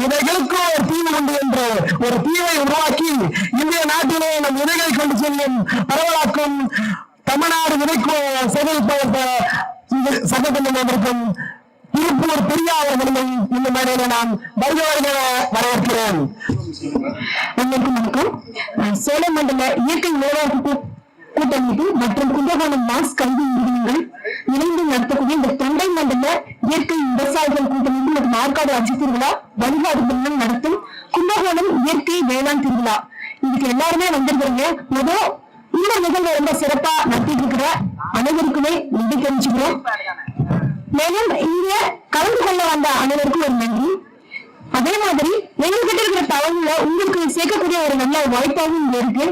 விதைகளுக்கு ஒரு தீவு உண்டு என்று ஒரு தீவை உருவாக்கி இந்திய நாட்டிலே நம் விதைகளை கொண்டு செல்லும் பரவலாக்கும் தமிழ்நாடு விதைக்கு சேகரிப்பதற்கு சட்டத்தில் வந்திருக்கும் திருப்பூர் பெரியா அவர்களை இந்த மேடையில நான் வருகிறவர்களை வரவேற்கிறேன். வணக்கம். சேலம் மண்டல இயற்கை வேளாண் கூட்டமைப்பு மற்றும் கும்பகோணம் மாஸ் கல்வி நிறுவனங்கள் இணைந்து நடத்தக்கூடிய இந்த தொண்டை மண்டல இயற்கை விவசாயிகள் கூட்டமைப்பு மற்றும் ஆற்காடு அஜி திருவிழா வழிபாடு தினம் நடத்தும் கும்பகோணம் இயற்கை வேளாண் திருவிழா. இதுக்கு எல்லாருமே வந்திருக்கிறீங்க. முதல் இந்த நிகழ்வு ரொம்ப சிறப்பா நடத்திட்டு இருக்கிற அனைவருக்குமே நன்றி தெரிஞ்சுக்கிறோம் மேலும் இங்க கலந்து கொள்ள வந்த அனைவருக்கும் ஒரு நன்றி. அதே மாதிரி எங்ககிட்ட இருக்கிற தகவல உங்களுக்கு சேர்க்கக்கூடிய ஒரு நல்ல வாய்ப்பாகவும் இங்க இருக்கு.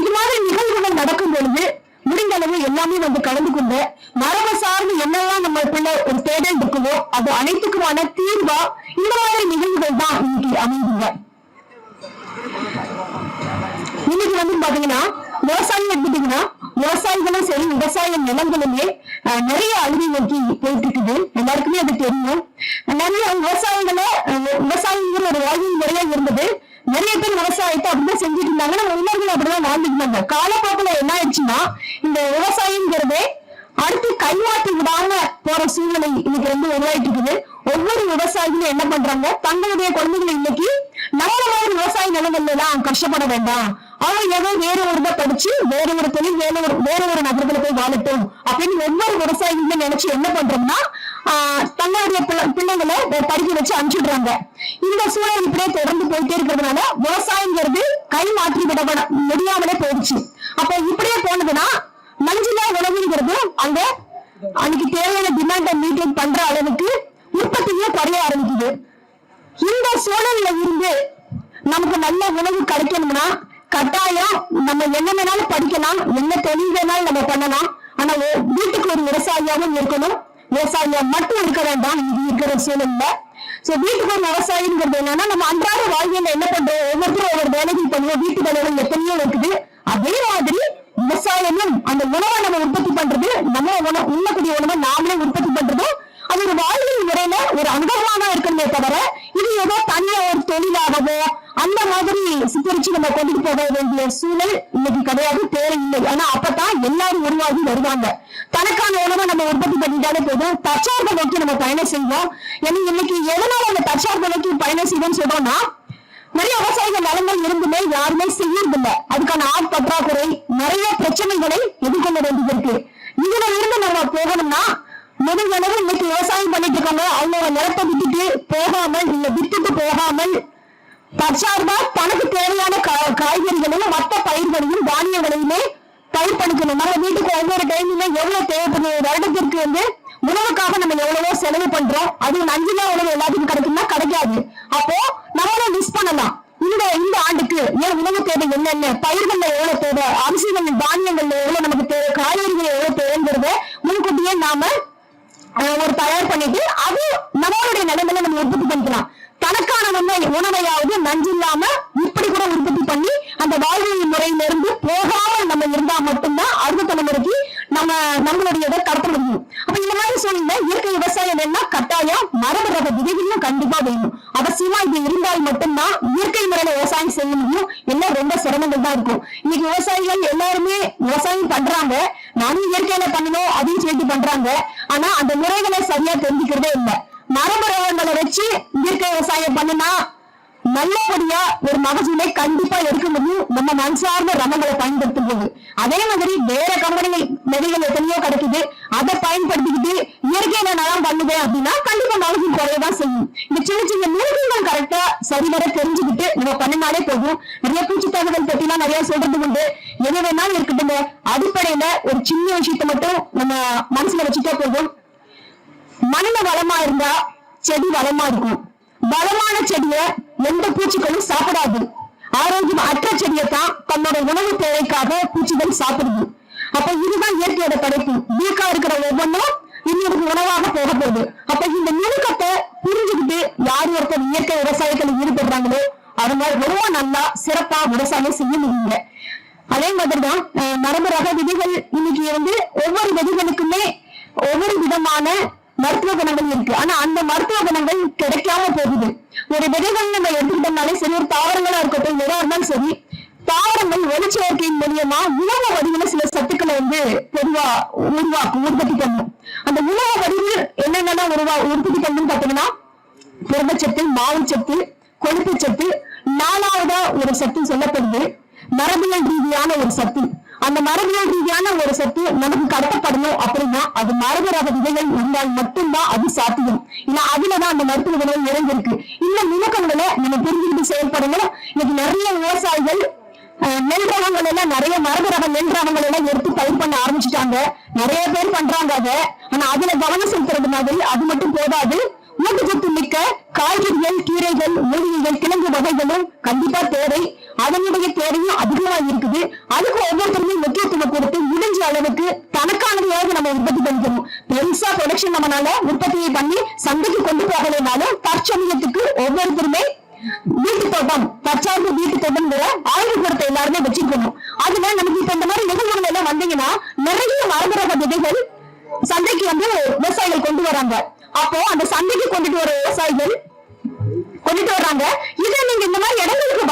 இது மாதிரி நிகழ்வுகள் நடக்கும் பொழுது முடிந்த அளவு எல்லாமே வந்து கலந்து கொண்டு மரபு சார்ந்து என்னெல்லாம் நம்மளுக்குள்ள ஒரு தேடல் இருக்குதோ அது அனைத்துக்குமான தீர்வா? இந்த மாதிரி நிகழ்வுகள் தான் இன்னைக்கு அமைந்துங்க இன்னைக்கு வந்து பாத்தீங்கன்னா விவசாயம் எடுத்துட்டீங்கன்னா விவசாயிகளும் சரி விவசாய நிலங்களுமே நிறைய அழுகி நோக்கி போயிட்டு இருக்குது எல்லாருக்குமே அது தெரியும். நிறைய விவசாயிகளை விவசாயிங்கிற ஒரு வாழ்வு முறையா இருந்தது. நிறைய பேர் விவசாயத்தை அப்படிதான் செஞ்சுட்டு இருந்தாங்க. நம்ம முன்னோர்கள் அப்படிதான் வாழ்ந்துட்டு இருந்தாங்க. காலப்போக்கில் என்ன ஆயிடுச்சுன்னா இந்த விவசாயங்கிறதே அடுத்து கைமாற்றி விடாம போற சூழ்நிலை இன்னைக்கு வந்து உருவாயிட்டு இருக்குது ஒவ்வொரு விவசாயிகளும் என்ன பண்றாங்க? தங்களுடைய குழந்தைகளை இன்னைக்கு நம்மள மாதிரி விவசாய நிலங்கள்ல எல்லாம் கஷ்டப்பட வேண்டாம். அவங்க ஏதோ வேற ஒரு இதை படிச்சு வேற ஒரு தொழில் வேற ஒரு வேற ஒரு நகரத்துல போய் வாழட்டும் அப்படின்னு ஒவ்வொரு விவசாயிகளும் நினைச்சு என்ன பண்றோம்னா ஆஹ் தங்களுடைய பிள்ளை- பிள்ளைங்களை படிக்க வச்சு அனுப்பிச்சுடுறாங்க. இந்த சூழல் இப்படியே தொடர்ந்து போயிட்டே இருக்கிறதுனால விவசாயங்கிறது கை மாற்றி விட முடியாமலே போயிடுச்சு. அப்ப இப்படியே போனதுன்னா மஞ்சள் அப்படிங்கிறது அங்க அன்னைக்கு தேவையான டிமாண்ட மீட்டிங் பண்ற அளவுக்கு உற்பத்தியே குறைய ஆரம்பிக்குது. இந்த சூழல்ல இருந்து நமக்கு நல்ல உணவு கிடைக்கணும்னா கட்டாயம் நம்ம என்ன வேணாலும் படிக்கலாம் என்ன தொழில் வேணாலும் நம்ம பண்ணலாம். ஆனா வீட்டுக்கு ஒரு விவசாயியாவும் இருக்கணும். விவசாயியா மட்டும் இருக்க வேண்டாம் இது இருக்கிற சூழல்ல. சோ வீட்டுக்கு ஒரு விவசாயிங்கிறது என்னன்னா நம்ம அன்றாட வாழ்வியல என்ன பண்றோம்? ஒவ்வொருத்தரும் ஒவ்வொரு வேலைகள் பண்ணுவோம். வீட்டு வேலைகள் எத்தனையோ இருக்குது. அதே மாதிரி விவசாயமும் அந்த உணவை நம்ம உற்பத்தி பண்றது நம்ம உணவு உண்ணக்கூடிய உணவை நாமளே உற்பத்தி பண்றதும் அது ஒரு வாழ்வியல் முறையில ஒரு அங்கமாக தான் இருக்கணுமே தவிர இது ஏதோ தனியா ஒரு தொழிலாகவோ அந்த மாதிரி சித்தரிச்சு நம்ம கொண்டுட்டு போக வேண்டிய சூழல் இன்னைக்கு கிடையாது தேவையில்லை ஆனா அப்பதான் எல்லாரும் உருவாகி வருவாங்க. தனக்கான உணவை நம்ம உற்பத்தி பண்ணிட்டாலே போதும். தற்சார்பை நோக்கி நம்ம பயணம் செய்வோம். ஏன்னா இன்னைக்கு எதனால அந்த தற்சார்பை நோக்கி பயணம் செய்வோம்னு சொல்றோம்னா நிறைய விவசாயிகள் நிலங்கள் இருந்துமே யாருமே செய்யறதில்லை. அதுக்கான ஆட் பற்றாக்குறை நிறைய பிரச்சனைகளை எதிர்கொள்ள வேண்டியிருக்கு. இதுல இருந்து நம்ம போகணும்னா முதல் அளவு இன்னைக்கு விவசாயம் பண்ணிட்டு இருக்காங்க. அவங்களோட நிலத்தை விட்டுட்டு போகாமல் இல்ல வித்துட்டு போகாமல் தற்சார்பா தனக்கு தேவையான கா- காய்கறிகளையும் மற்ற பயிர்களையும் தானியங்களையுமே பயிர் பண்ணிக்கணும். நம்ம வீட்டுக்கு ஒவ்வொரு டைமுமே எவ்வளவு தேவைப்படுது வருடத்திற்கு வந்து உணவுக்காக நம்ம எவ்வளவோ செலவு பண்றோம். அது நஞ்சுதான் உணவு எல்லாத்துக்கும் கிடைக்கும்னா கிடைக்காது. அப்போ நம்மளும் மிஸ் பண்ணலாம். இந்த இந்த ஆண்டுக்கு ஏன் உணவு தேவை என்னென்ன? பயிர்கள்ல எவ்வளவு தேவை? அரிசிகள் தானியங்கள்ல எவ்வளவு நமக்கு தேவை? காய்கறிகள் எவ்வளவு தேவைங்கிறத முன்கூட்டியே நாம ஒரு தயார் பண்ணிட்டு அது நம்மளுடைய நிலைமையில நம்ம உற்பத்தி பண்ணிக்கலாம். தனக்கான உணவையாவது நஞ்சு இல்லாம இப்படி கூட உற்பத்தி பண்ணி அந்த வாழ்வியல் முறையிலிருந்து போகாமல் நம்ம இருந்தா மட்டும்தான் அடுத்த தலைமுறைக்கு நம்ம நம்மளுடைய இதை கடத்த முடியும். அப்ப இந்த மாதிரி சூழ்நிலை இயற்கை விவசாயம் எல்லாம் கட்டாயம் மரபு ரக விதைகளும் கண்டிப்பா வேணும். அவசியமா இது இருந்தால் மட்டும்தான் இயற்கை முறையில விவசாயம் செய்ய முடியும். எல்லாம் ரொம்ப சிரமங்கள் தான் இருக்கும். இன்னைக்கு விவசாயிகள் எல்லாருமே விவசாயம் பண்றாங்க. நானும் இயற்கையில பண்ணணும் அப்படின்னு சொல்லிட்டு பண்றாங்க. ஆனா அந்த முறைகளை சரியா தெரிஞ்சுக்கிறதே இல்லை. மரபு ரகங்களை வச்சு இயற்கை விவசாயம் பண்ணுனா நல்லபடியா ஒரு மகசூலை கண்டிப்பா எடுக்க முடியும். நம்ம மண் சார்ந்த ரகங்களை பயன்படுத்தும் போது அதே மாதிரி வேற கம்பெனிகள் விதைகள் எத்தனையோ கிடைக்குது. அதை பயன்படுத்திக்கிட்டு இயற்கையில நலம் பண்ணுவேன் அப்படின்னா கண்டிப்பா மகசூல் குறையதான் செய்யும். இந்த சின்ன சின்ன நூல்கள் கரெக்டா சரிவர தெரிஞ்சுக்கிட்டு நம்ம பண்ணினாலே போதும். நிறைய பூச்சி தகவல் பத்திலாம் நிறைய சொல்றது உண்டு. எது வேணாலும் இருக்கட்டும் அடிப்படையில ஒரு சின்ன விஷயத்த மட்டும் நம்ம மனசுல வச்சுட்டா போதும். மண்ணுல வளமா இருந்தா செடி வளமா இருக்கும். வளமான செடியை எந்த பூச்சிகளும் சாப்பிடாது. ஆரோக்கியம் அற்ற செடியை தான் தன்னோட உணவு தேவைக்காக பூச்சிகள் சாப்பிடுது. அப்ப இதுதான் இயற்கையோட படைப்பு. வீக்கா இருக்கிற ஒவ்வொன்றும் இன்னொருக்கு உணவாக போக போகுது. அப்ப இந்த நுணுக்கத்தை புரிஞ்சுக்கிட்டு யார் ஒருத்தர் இயற்கை விவசாயத்துல ஈடுபடுறாங்களோ அவங்க ரொம்ப நல்லா சிறப்பா விவசாயம் செய்ய முடியுங்க. அதே மாதிரிதான் மரபு ரக விதிகள் இன்னைக்கு வந்து ஒவ்வொரு விதிகளுக்குமே ஒவ்வொரு விதமான மருத்துவ குணங்கள் இருக்கு. ஆனா அந்த மருத்துவ குணங்கள் கிடைக்காம போகுது. ஒரு விதைகள் நம்ம எடுத்துக்கிட்டோம்னாலே சரி ஒரு தாவரங்களா இருக்கட்டும் எதா இருந்தாலும் சரி தாவரங்கள் ஒளிச்சேர்க்கையின் மூலியமா உணவு வடிவில சில சத்துக்களை வந்து பொதுவா உருவாக்கும் உற்பத்தி பண்ணும் அந்த உணவு வடிவில் என்னென்னா உருவா உற்பத்தி பண்ணும் பாத்தீங்கன்னா புரதச்சத்து மாவுச்சத்து கொழுப்புச்சத்து நாலாவதா ஒரு சத்து சொல்லப்படுது. மரபியல் ரீதியான ஒரு சத்து. அந்த மரபியல் ரீதியான ஒரு சொத்து நமக்கு கடத்தப்படணும் அப்படின்னா அது மரபு ரக விதைகள் இருந்தால் மட்டும்தான் அது சாத்தியம். இல்ல அதுலதான் அந்த மருத்துவ குணம் நிறைஞ்சிருக்கு. இந்த நுணுக்கங்களை நம்ம புரிஞ்சுக்கிட்டு செயல்படணும். இன்னைக்கு நிறைய விவசாயிகள் நெல் ரகங்கள் எல்லாம் நிறைய மரபு ரக நெல் ரகங்கள் எல்லாம் எடுத்து பயிர் பண்ண ஆரம்பிச்சுட்டாங்க. நிறைய பேர் பண்றாங்க அதை. ஆனா அதுல கவனம் செலுத்துறது மாதிரி அது மட்டும் போதாது. ஊட்டச்சத்து மிக்க காய்கறிகள் கீரைகள் மூலிகைகள் கிழங்கு வகைகளும் கண்டிப்பா தேவை. அதனுடைய தேவையும் அதிகமா இருக்குது. அதுக்கு ஒவ்வொருத்தருமே முக்கியத்துவம் கொடுத்து முடிஞ்ச அளவுக்கு தனக்கானதையாவது நம்ம உற்பத்தி பண்ணிக்கணும். பெருசா ப்ரொடக்ஷன் நம்மனால உற்பத்தியை பண்ணி சந்தைக்கு கொண்டு போகலைனாலும் தற்சமயத்துக்கு ஒவ்வொருத்தருமே வீட்டு தோட்டம் தற்சார்பு வீட்டு தோட்டம்ங்கிற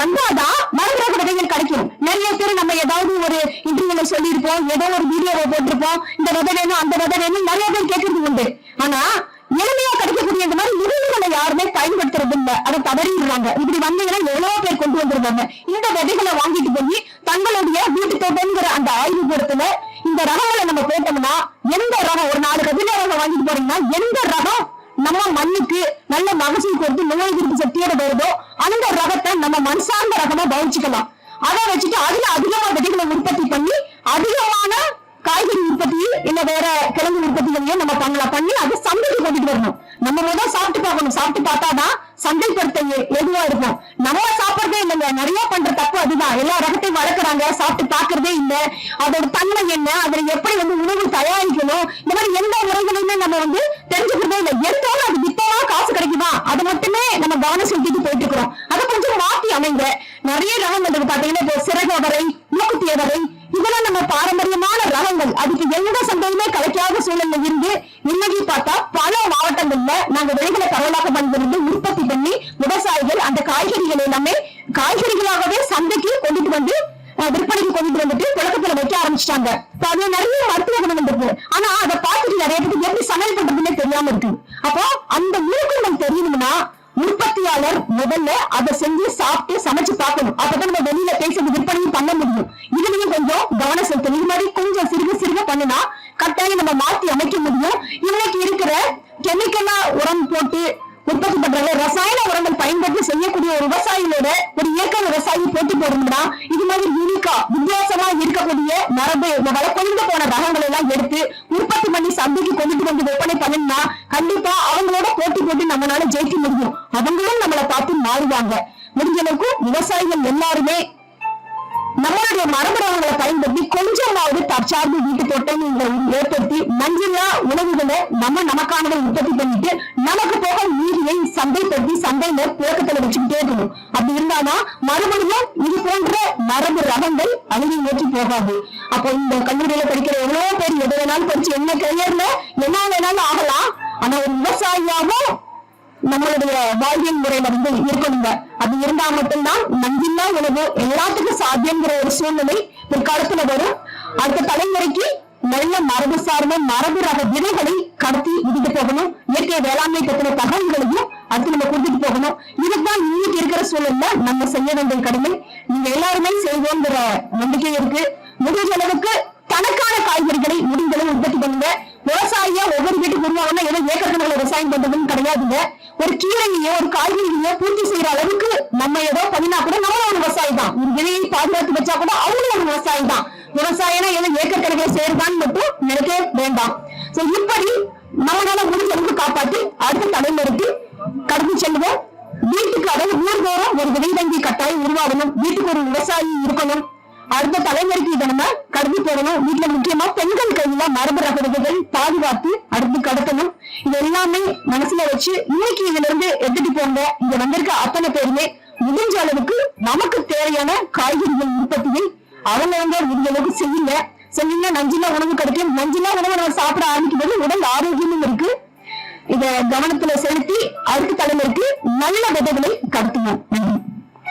வந்தாதான் மரபரக விதைகள் கிடைக்கும். நிறைய பேர் நம்ம ஏதாவது ஒரு இன்டர்வியூல சொல்லியிருப்போம். ஏதோ ஒரு வீடியோவை போட்டிருப்போம். இந்த விதை வேணும் அந்த விதை வேணும் நிறைய பேர் கேட்கறது உண்டு. ஆனா எளிமையா கிடைக்கக்கூடிய இந்த மாதிரி விதைகளை யாருமே பயன்படுத்துறது இல்ல. அதை தவறிடுறாங்க. இப்படி வந்தீங்கன்னா எவ்வளவு பேர் கொண்டு வந்துருவாங்க. இந்த விதைகளை வாங்கிட்டு போய் தங்களுடைய வீட்டு தோட்டம்ங்கிற அந்த ஆய்வு கூடத்துல இந்த ரகங்களை நம்ம போட்டோம்னா எந்த ரகம் ஒரு நாலு கதிர ரகம் வாங்கிட்டு போறீங்கன்னா எந்த ரகம் நம்ம மண்ணுக்கு நல்ல மகசூல் கொடுத்து நோய் எதிர்ப்பு சக்தியோட வருதோ அந்த ரகத்தை நம்ம மண் சார்ந்த ரகமா பவிச்சுக்கலாம். அதை வச்சுட்டு அதுல அதிகமா விதைகளை உற்பத்தி பண்ணி அதிகமான காய்கறி உற்பத்தி இல்ல வேற கிழங்கு உற்பத்திகளையும் நம்ம பண்ணலாம். பண்ணி அதை சந்தைக்கு கொண்டுட்டு வரணும். நம்ம முதல் சாப்பிட்டு பார்க்கணும். சாப்பிட்டு பார்த்தாதான் சந்தைப்படுத்த எதுவா இருக்கும். நம்ம நிறைய பண்ற தப்பு அதுதான். எல்லா ரகத்தையும் வளர்க்குறாங்க சாப்பிட்டு பார்க்கறதே இல்ல. அதோட தன்மை என்ன? அதுல எப்படி வந்து உணவு தயாரிக்கணும்? இந்த மாதிரி எந்த முறைகளையுமே நம்ம வந்து தெரிஞ்சுக்கிறதே இல்லை. எடுத்தாலும் அது வித்தமா காசு கிடைக்குமா? அதை மட்டுமே நம்ம கவனம் செலுத்திட்டு போயிட்டு இருக்கிறோம் அதை கொஞ்சம் மாத்தி அமைங்க. நிறைய ரகங்கள் வந்து பாத்தீங்கன்னா இப்போ சிறகவரை மூக்குத்தியவரை இதெல்லாம் நம்ம பாரம்பரியமான ரகங்கள். அதுக்கு எந்த சந்தையுமே கிடைக்காத சூழல்ல இருந்து இன்னைக்கு பார்த்தா பல மாவட்டங்கள்ல நாங்க விலைகளை பரவலாக பண்றது உற்பத்தி பண்ணி விவசாயிகள் அந்த காய்கறிகள் எல்லாமே காய்கறிகளாகவே சந்தைக்கு கொண்டுட்டு வந்து விற்பனைக்கு கொண்டுட்டு வந்துட்டு புழக்கத்துல வைக்க ஆரம்பிச்சிட்டாங்க. அதுல நிறைய மருத்துவ குணங்கள் இருக்கு ஆனா அதை பார்த்துட்டு நிறைய பேருக்கு எப்படி சமையல் பண்றதுன்னே தெரியாம இருக்கு. அப்போ அந்த நுணுக்கங்கள் தெரியணும்னா உற்பத்தியாளர் முதல்ல அதை செஞ்சு சாப்பிட்டு சமைச்சு பார்க்கணும். அப்பதான் நம்ம வெளியில பேசுறது விற்பனையும் பண்ண முடியும். இதுலயும் கொஞ்சம் கவனம் செலுத்தணும். இது மாதிரி கொஞ்சம் சிறுக சிறுக பண்ணுனா கட்டாயம் நம்ம மாத்தி அமைக்க முடியும். இன்னைக்கு இருக்கிற கெமிக்கலா உரம் போட்டு உற்பத்தி பண்றாங்க ரசாயன உரங்கள் பயன்படுத்தி செய்யக்கூடிய ஒரு விவசாயிகளோட ஒரு இயற்கை விவசாயி போட்டி போடணும்னா இது மாதிரி யூனிக்கா வித்தியாசமா இருக்கக்கூடிய மரபு இந்த போன ரகங்களை எல்லாம் எடுத்து உற்பத்தி பண்ணி சந்தைக்கு கொண்டுட்டு வந்து விற்பனை பண்ணணும்னா கண்டிப்பா அவங்களோட போட்டி போட்டு நம்மளால ஜெயிக்க முடியும். அவங்களும் நம்மளை பார்த்து மாறுவாங்க. முடிஞ்ச அளவுக்கு விவசாயிகள் எல்லாருமே நம்மளுடைய மரபுரங்களை பயன்படுத்தி கொஞ்சமாவது தற்சார்பு வீட்டு தோட்டம் ஏற்படுத்தி மஞ்சளா உணவுகளை நம்ம நமக்கானதை உற்பத்தி பண்ணிட்டு நமக்கு போக நீரியை சந்தைப்படுத்தி சந்தையில புழக்கத்துல வச்சுக்கிட்டே இருக்கணும். அப்படி இருந்தாதான் மறுபடியும் இது போன்ற மரபு ரகங்கள் அழுகி நோக்கி போகாது. அப்போ இந்த கல்லூரியில படிக்கிற எவ்வளவு பேர் எது வேணாலும் படிச்சு என்ன கரியர்ல என்ன வேணாலும் ஆகலாம். ஆனா ஒரு விவசாயியாவும் நம்மளுடைய வாழ்வியல் முறையில வந்து இருக்கணுங்க அது இருந்தா மட்டும்தான் நஞ்சில்லா உணவு எல்லாத்துக்கும் சாத்தியங்கிற ஒரு சூழ்நிலை பிற்காலத்துல வரும். அடுத்த தலைமுறைக்கு நல்ல மரபு சார்ந்த மரபு ரக விதைகளை கடத்தி விட்டுட்டு போகணும். இயற்கை வேளாண்மை பற்றின தகவல்களையும் அடுத்து நம்ம கொடுத்துட்டு போகணும். இதுதான் இன்னைக்கு இருக்கிற சூழல்ல நம்ம செய்ய வேண்டிய கடமை. நீங்க எல்லாருமே செய்வோங்கிற நம்பிக்கை இருக்கு. முடிஞ்ச அளவுக்கு தனக்கான காய்கறிகளை முடிந்தளவு உற்பத்தி பண்ணுங்க. வீட்டுக்கு உருவாகனா ஏதோ ஏக்கர் கணக்கில் விவசாயம் பண்றதுன்னு கிடையாதுங்க. ஒரு கீரையோ ஒரு காய்கறியோ பூர்த்தி செய்யற அளவுக்கு நம்ம ஏதோ பண்ணினா கூட நம்ம ஒரு விவசாயி தான். ஒரு விலையை பாதுகாத்து வச்சா கூட அவங்களும் ஒரு விவசாயி தான். விவசாயம்னா ஏதோ ஏக்கர் கணக்கில் செய்யறதான்னு மட்டும் நினைக்க வேண்டாம். சோ இப்படி நம்மளால முடிஞ்ச அளவுக்கு காப்பாற்றி அடுத்த தலைமுறைக்கு கடந்து செல்வோம். வீட்டுக்கு அதாவது ஊர் தோறும் ஒரு விதை வங்கி கட்டாயம் உருவாகணும். வீட்டுக்கு ஒரு விவசாயி இருக்கணும். அடுத்த தலைமுறைக்கு இதை நம்ம கடந்து போடணும். வீட்டுல முக்கியமா பெண்கள் கையில மரபு ரக பாதுகாத்து அடுத்து கடத்தணும். இது எல்லாமே மனசுல வச்சு இன்னைக்கு இதுல இருந்து எடுத்துட்டு போங்க. இங்க வந்திருக்க அத்தனை பேருமே முடிஞ்ச அளவுக்கு நமக்கு தேவையான காய்கறிகள் உற்பத்தியை அவங்க வந்து முடிஞ்ச அளவுக்கு செய்யுங்க. செஞ்சீங்கன்னா நஞ்சில்லா உணவு கிடைக்கும். நஞ்சில்லா உணவு நம்ம சாப்பிட ஆரம்பிக்கும் போது உடல் ஆரோக்கியமும் இருக்கு. இத கவனத்துல செலுத்தி அடுத்த தலைமுறைக்கு நல்ல விதைகளை கடத்துவோம்.